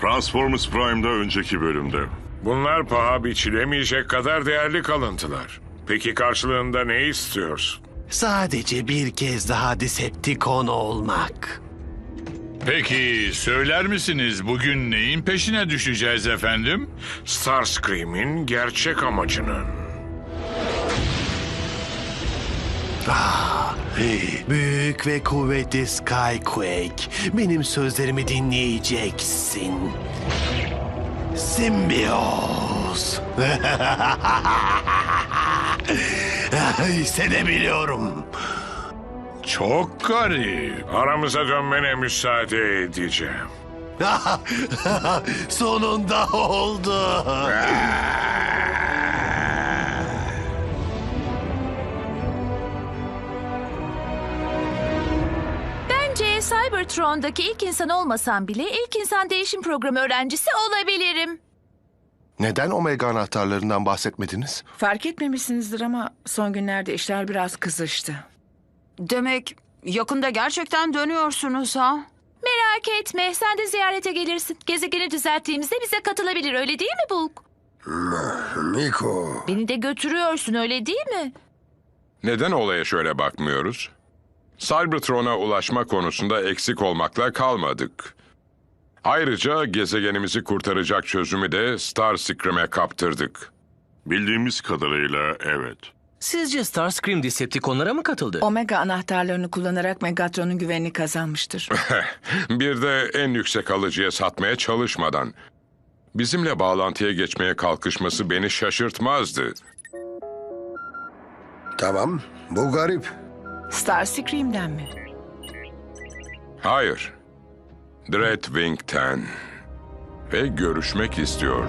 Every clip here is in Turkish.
Transformers Prime'da önceki bölümde. Bunlar paha biçilemeyecek kadar değerli kalıntılar. Peki karşılığında ne istiyorsun? Sadece bir kez daha Decepticon olmak. Peki söyler misiniz bugün neyin peşine düşeceğiz efendim? Starscream'in gerçek amacının. Büyük ve kuvvetli Skyquake. Benim sözlerimi dinleyeceksin. Simbiyoz. Hissedebiliyorum. Çok garip. Aramıza dönmene müsaade edeceğim. Sonunda oldu. Cybertron'daki ilk insan olmasam bile ilk insan değişim programı öğrencisi olabilirim. Neden Omega anahtarlarından bahsetmediniz? Fark etmemişsinizdir ama son günlerde işler biraz kızıştı. Demek yakında gerçekten dönüyorsunuz ha? Merak etme, sen de ziyarete gelirsin. Gezegeni düzelttiğimizde bize katılabilir, öyle değil mi Bulk? Miko. Beni de götürüyorsun, öyle değil mi? Neden olaya şöyle bakmıyoruz? Cybertron'a ulaşma konusunda eksik olmakla kalmadık. Ayrıca gezegenimizi kurtaracak çözümü de Starscream'e kaptırdık. Bildiğimiz kadarıyla evet. Sizce Starscream Decepticonlara mı katıldı? Omega anahtarlarını kullanarak Megatron'un güvenini kazanmıştır. Bir de en yüksek alıcıya satmaya çalışmadan. Bizimle bağlantıya geçmeye kalkışması beni şaşırtmazdı. Tamam. Bu garip. Starscream'den mi? Hayır. Dreadwing'ten. Ve görüşmek istiyor.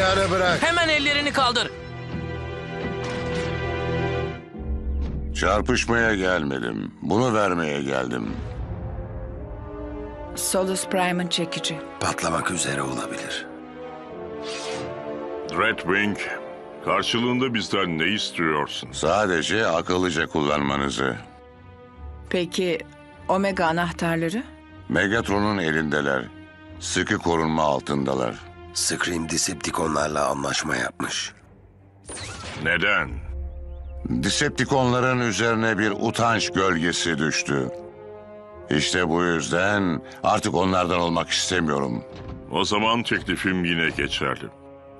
Silahını bırak. Hemen ellerini kaldır. Çarpışmaya gelmedim. Bunu vermeye geldim. Solus Prime'ın çekici. Patlamak üzere olabilir. Dreadwing, karşılığında bizden ne istiyorsun? Sadece akıllıca kullanmanızı. Peki Omega anahtarları? Megatron'un elindeler. Sıkı korunma altındalar. Scream Decepticonlarla anlaşma yapmış. Neden? Decepticonların üzerine bir utanç gölgesi düştü. İşte bu yüzden artık onlardan olmak istemiyorum. O zaman teklifim yine geçerli.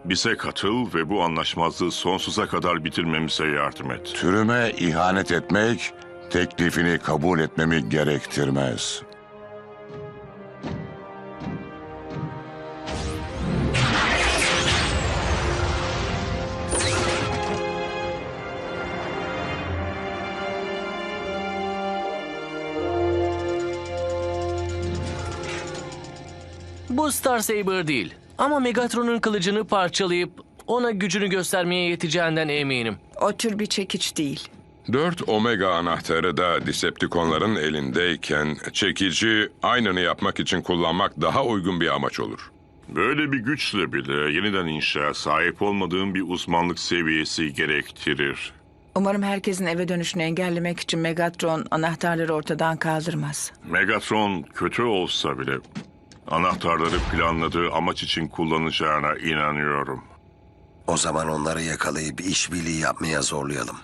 Bize katıl ve bu anlaşmazlığı sonsuza kadar bitirmemize yardım et. Türüme ihanet etmek teklifini kabul etmemi gerektirmez. Bu Star Saber değil. Ama Megatron'un kılıcını parçalayıp ona gücünü göstermeye yeteceğinden eminim. O tür bir çekiç değil. Dört Omega anahtarı da Decepticonların elindeyken çekici aynını yapmak için kullanmak daha uygun bir amaç olur. Böyle bir güçle bile yeniden inşa sahip olmadığım bir uzmanlık seviyesi gerektirir. Umarım herkesin eve dönüşünü engellemek için Megatron anahtarları ortadan kaldırmaz. Megatron kötü olsa bile anahtarları planladığı amaç için kullanacağına inanıyorum. O zaman onları yakalayıp işbirliği yapmaya zorlayalım.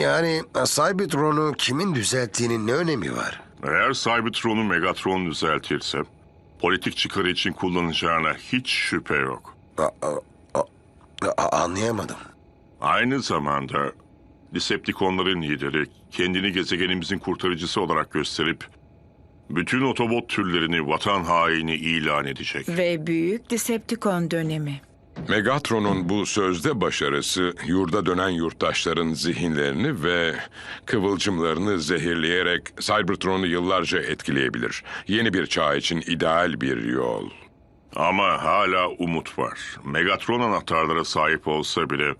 Yani Cybertron'u kimin düzelttiğinin ne önemi var? Eğer Cybertron'u Megatron düzeltirse politik çıkarı için kullanacağına hiç şüphe yok. A- a- a- A- anlayamadım. Aynı zamanda Decepticonların lideri kendini gezegenimizin kurtarıcısı olarak gösterip bütün otobot türlerini vatan haini ilan edecek. Ve büyük Decepticon dönemi. Megatron'un bu sözde başarısı yurda dönen yurttaşların zihinlerini ve kıvılcımlarını zehirleyerek Cybertron'u yıllarca etkileyebilir. Yeni bir çağ için ideal bir yol. Ama hala umut var. Megatron anahtarlara sahip olsa bile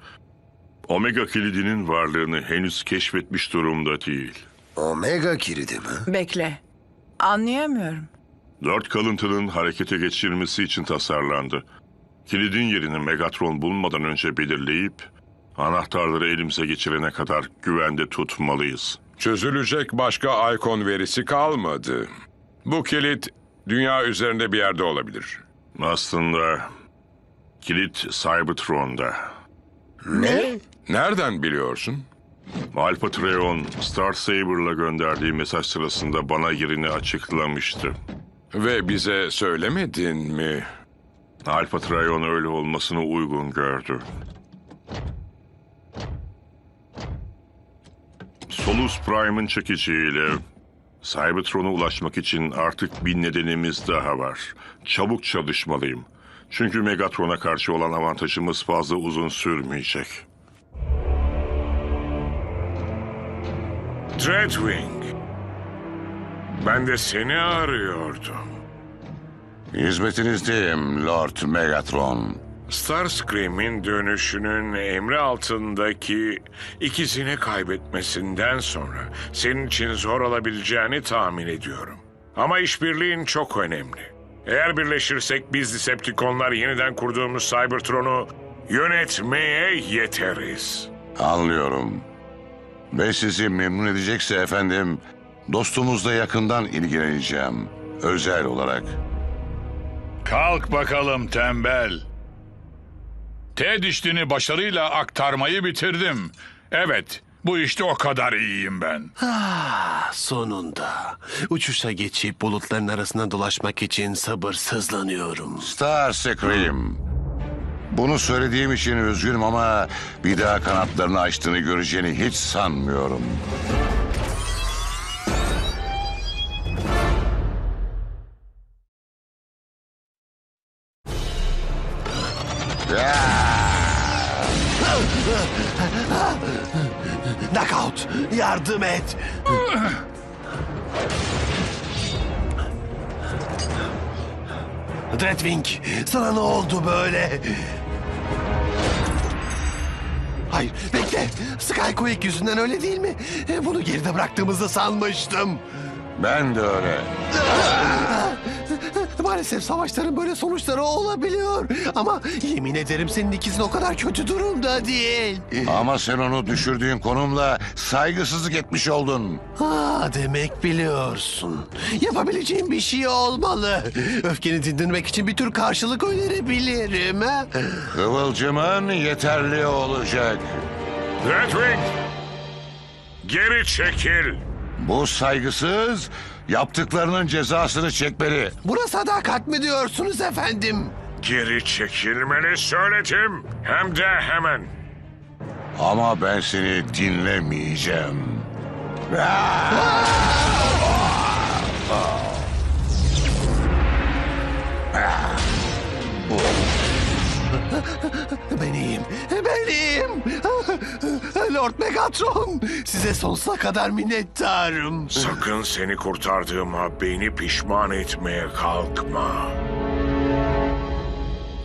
Omega kilidinin varlığını henüz keşfetmiş durumda değil. Omega kilidi mi? Bekle. Anlayamıyorum. Dört kalıntının harekete geçirilmesi için tasarlandı. Kilidin yerini Megatron bulmadan önce belirleyip anahtarları elimize geçirene kadar güvende tutmalıyız. Çözülecek başka Icon verisi kalmadı. Bu kilit dünya üzerinde bir yerde olabilir. Aslında kilit Cybertron'da. Ne? Nereden biliyorsun? Alpha Treon, Star Saber'la gönderdiği mesaj sırasında bana yerini açıklamıştı. Ve bize söylemedin mi? Alpha Treon öyle olmasını uygun gördü. Solus Prime'ın çekiciyle Cybertron'a ulaşmak için artık bir nedenimiz daha var. Çabuk çalışmalıyım. Çünkü Megatron'a karşı olan avantajımız fazla uzun sürmeyecek. Dreadwing. Ben de seni arıyordum. Hizmetinizdeyim Lord Megatron. Starscream'in dönüşünün emri altındaki ikisini kaybetmesinden sonra senin için zor olabileceğini tahmin ediyorum. Ama işbirliğin çok önemli. Eğer birleşirsek biz Decepticonlar yeniden kurduğumuz Cybertron'u yönetmeye yeteriz. Anlıyorum. Ve sizi memnun edecekse efendim, dostumuzla yakından ilgileneceğim. Özel olarak. Kalk bakalım tembel. T dişlini başarıyla aktarmayı bitirdim. Evet, bu işte o kadar iyiyim ben. Ah, sonunda. Uçuşa geçip bulutların arasında dolaşmak için sabırsızlanıyorum. Starscream. Bunu söylediğim için üzgünüm ama bir daha kanatlarını açtığını göreceğini hiç sanmıyorum. Knockout! Yardım et! Dreadwing, sana ne oldu böyle? Hayır, bekle. Skyquake yüzünden öyle değil mi? E, Bunu geride bıraktığımızı sanmıştım. Ben de öyle. Maalesef savaşların böyle sonuçları olabiliyor. Ama yemin ederim senin ikizin o kadar kötü durumda değil. Ama sen onu düşürdüğün konumla saygısızlık etmiş oldun. Ha demek biliyorsun. Yapabileceğim bir şey olmalı. Öfkeni dindirmek için bir tür karşılık önerebilirim. Ha? Kıvılcımın yeterli olacak. Dreadwing! Geri çekil! Bu saygısız yaptıklarının cezasını çekmeli. Buna sadakat mi diyorsunuz efendim? Geri çekilmeni söyledim. Hem de hemen. Ama ben seni dinlemeyeceğim. Ben iyiyim. Ben iyiyim. Lord Megatron. Size sonsuza kadar minnettarım. Sakın seni kurtardığıma beni pişman etmeye kalkma.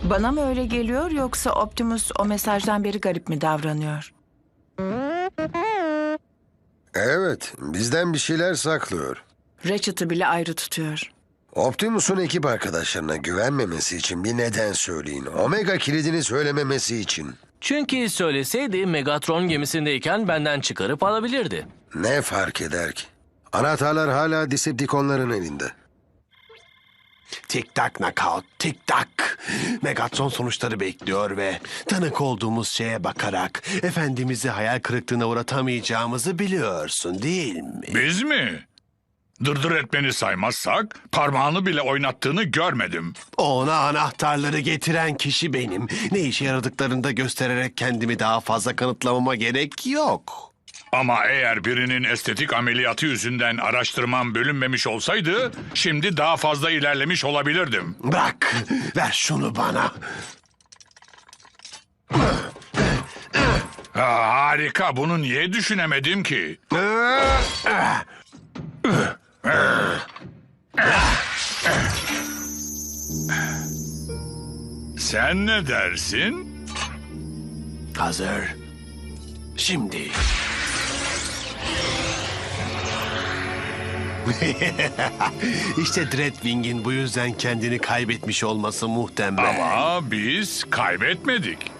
Bana mı öyle geliyor yoksa Optimus o mesajdan beri garip mi davranıyor? Evet, bizden bir şeyler saklıyor. Ratchet'ı bile ayrı tutuyor. Optimus'un ekip arkadaşlarına güvenmemesi için bir neden söyleyin. Omega kilidini söylememesi için. Çünkü söyleseydi Megatron gemisindeyken benden çıkarıp alabilirdi. Ne fark eder ki? Anahtarlar hala Decepticonların elinde. Tik tak knockout, tik tak. Megatron sonuçları bekliyor ve tanık olduğumuz şeye bakarak efendimizi hayal kırıklığına uğratamayacağımızı biliyorsun değil mi? Biz mi? Dırdır etmeni saymazsak parmağını bile oynattığını görmedim. Ona anahtarları getiren kişi benim. Ne işe yaradıklarını da göstererek kendimi daha fazla kanıtlamama gerek yok. Ama eğer birinin estetik ameliyatı yüzünden araştırmam bölünmemiş olsaydı şimdi daha fazla ilerlemiş olabilirdim. Bırak, ver şunu bana. Ha, harika bunu niye düşünemedim ki? Sen ne dersin? Hazır. Şimdi. işte Dreadwing'in bu yüzden kendini kaybetmiş olması muhtemel. Ama biz kaybetmedik.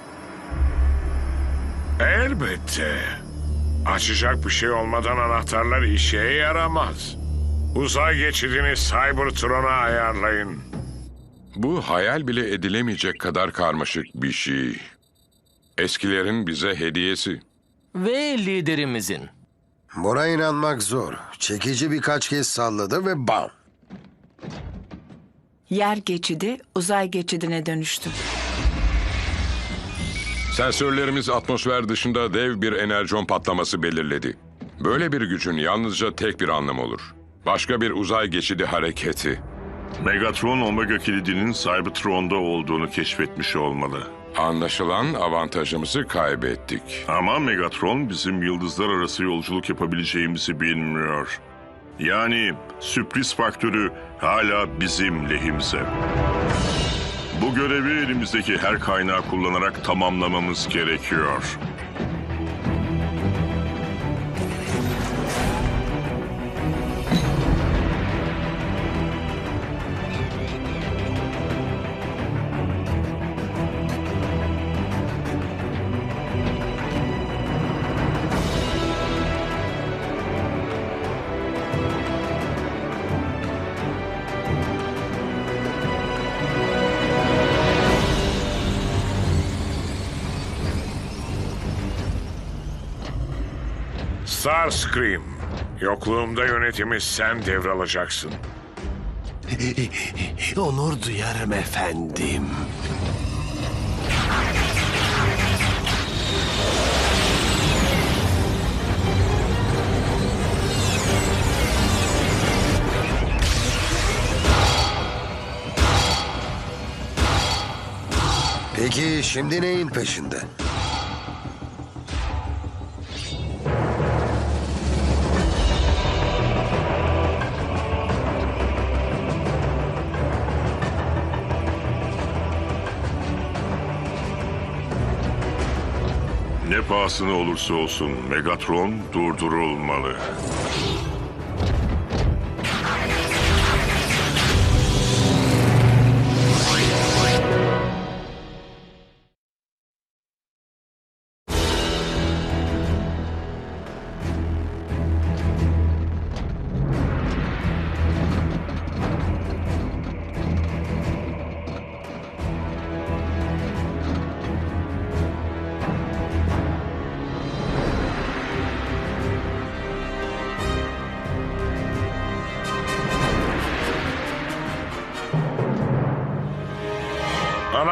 Elbette. Açacak bir şey olmadan anahtarlar işe yaramaz. Uzay geçidini Cybertron'a ayarlayın. Bu hayal bile edilemeyecek kadar karmaşık bir şey. Eskilerin bize hediyesi. Ve liderimizin. Buna inanmak zor. Çekici birkaç kez salladı ve bam. Yer geçidi uzay geçidine dönüştü. Sensörlerimiz atmosfer dışında dev bir enerjon patlaması belirledi. Böyle bir gücün yalnızca tek bir anlamı olur. Başka bir uzay geçidi hareketi. Megatron Omega kilidinin Cybertron'da olduğunu keşfetmiş olmalı. Anlaşılan avantajımızı kaybettik. Ama Megatron bizim yıldızlar arası yolculuk yapabileceğimizi bilmiyor. Yani sürpriz faktörü hala bizim lehimize. Bu görevi elimizdeki her kaynağı kullanarak tamamlamamız gerekiyor. Starscream, yokluğumda yönetimi sen devralacaksın. Onur duyarım efendim. Peki şimdi neyin peşinde? Pahasına olursa olsun Megatron durdurulmalı.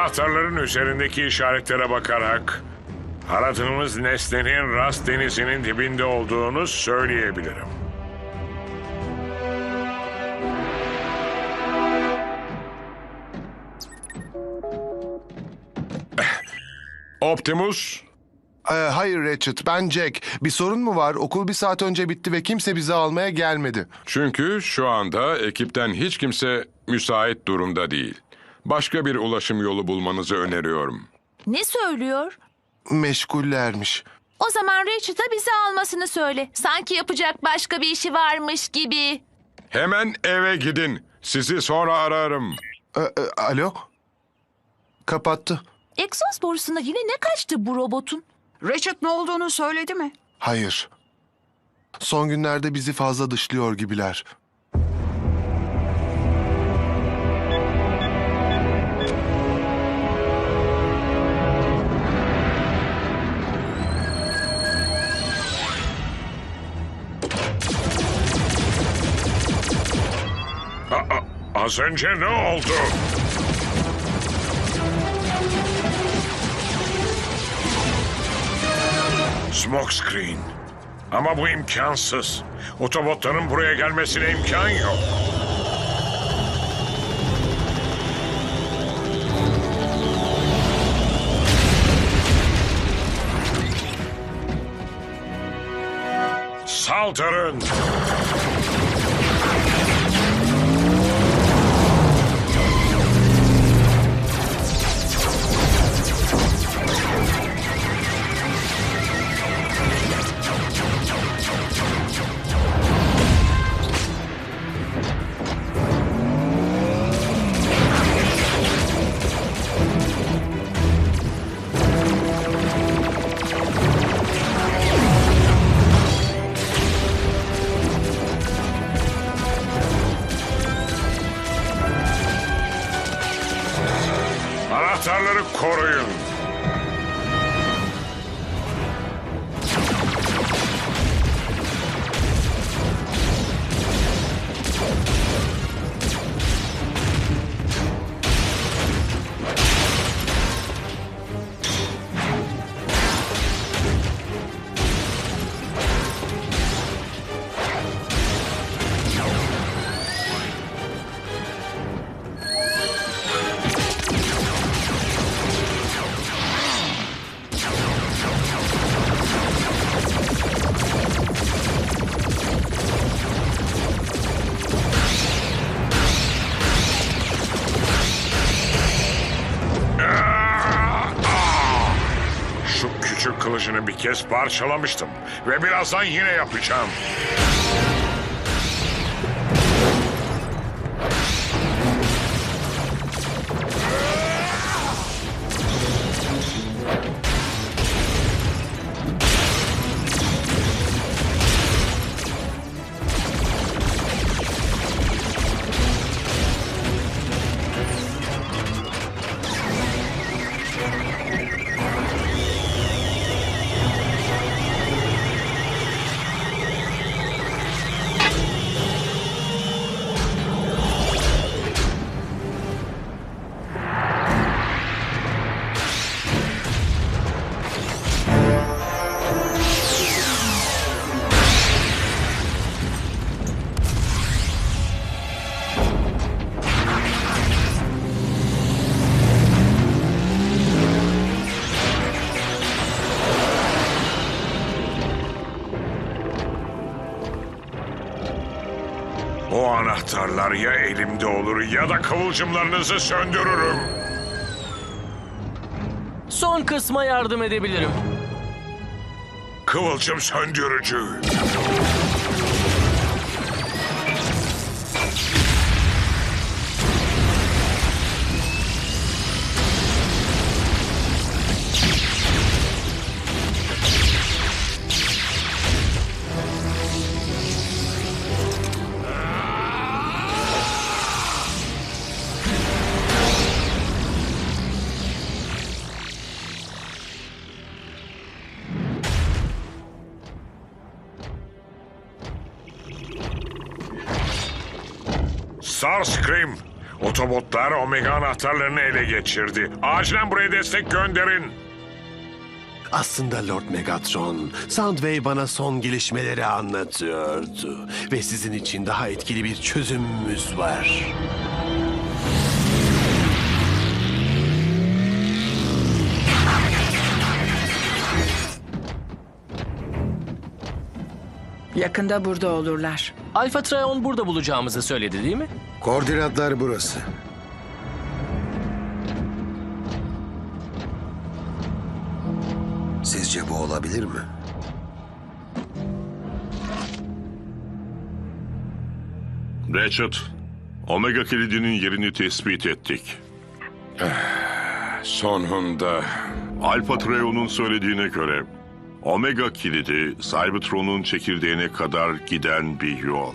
Anahtarların üzerindeki işaretlere bakarak aradığımız nesnenin Rast Denizi'nin dibinde olduğunu söyleyebilirim. Optimus, Ee, hayır Ratchet, ben Jack. Bir sorun mu var? Okul bir saat önce bitti ve kimse bizi almaya gelmedi. çünkü şu anda ekipten hiç kimse müsait durumda değil. Başka bir ulaşım yolu bulmanızı öneriyorum. Ne söylüyor? Meşgullermiş. O zaman Richard'a bizi almasını söyle. Sanki yapacak başka bir işi varmış gibi. Hemen eve gidin. Sizi sonra ararım. Ee, e, alo? Kapattı. Egzoz borusuna yine ne kaçtı bu robotun? Richard ne olduğunu söyledi mi? Hayır. Son günlerde bizi fazla dışlıyor gibiler. Az önce ne oldu? Smokescreen. Ama bu imkansız. Otobotların buraya gelmesine imkan yok. Saldırın! Anahtarları koruyun. Bir kez parçalamıştım ve birazdan yine yapacağım. Anahtarlar ya elimde olur ya da kıvılcımlarınızı söndürürüm. Son kısma yardım edebilirim. Kıvılcım söndürücü. Starscream, otobotlar Omega anahtarlarını ele geçirdi. Acilen buraya destek gönderin. Aslında Lord Megatron, Soundwave bana son gelişmeleri anlatıyordu. Ve sizin için daha etkili bir çözümümüz var. Yakında burada olurlar. Alfa Trion burada bulacağımızı söyledi değil mi? Koordinatlar burası. Sizce bu olabilir mi? Ratchet, Omega kilidinin yerini tespit ettik. Sonunda Alpha Treo'nun söylediğine göre Omega kilidi Cybertron'un çekirdeğine kadar giden bir yol.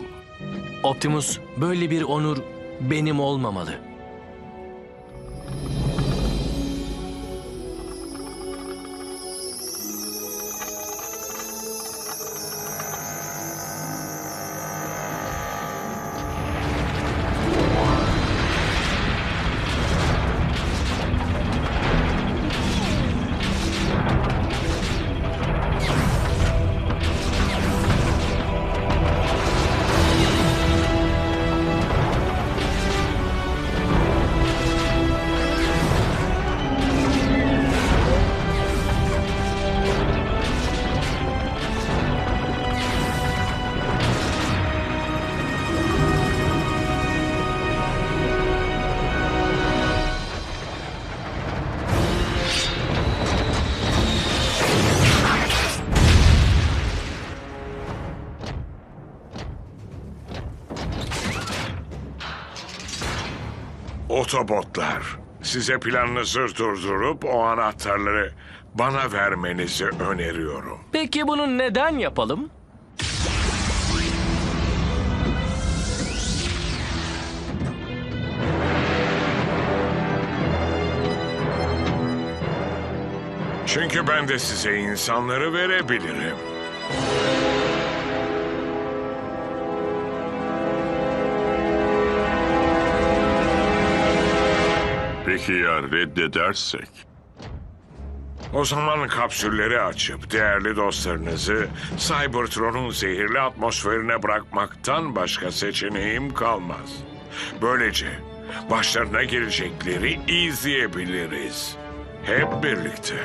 Optimus, böyle bir onur benim olmamalı. Otobotlar, size planınızı durdurup o anahtarları bana vermenizi öneriyorum. Peki bunu neden yapalım? Çünkü ben de size insanları verebilirim. Peki ya reddedersek? O zaman kapsülleri açıp değerli dostlarınızı Cybertron'un zehirli atmosferine bırakmaktan başka seçeneğim kalmaz. Böylece başlarına gelecekleri izleyebiliriz. Hep birlikte.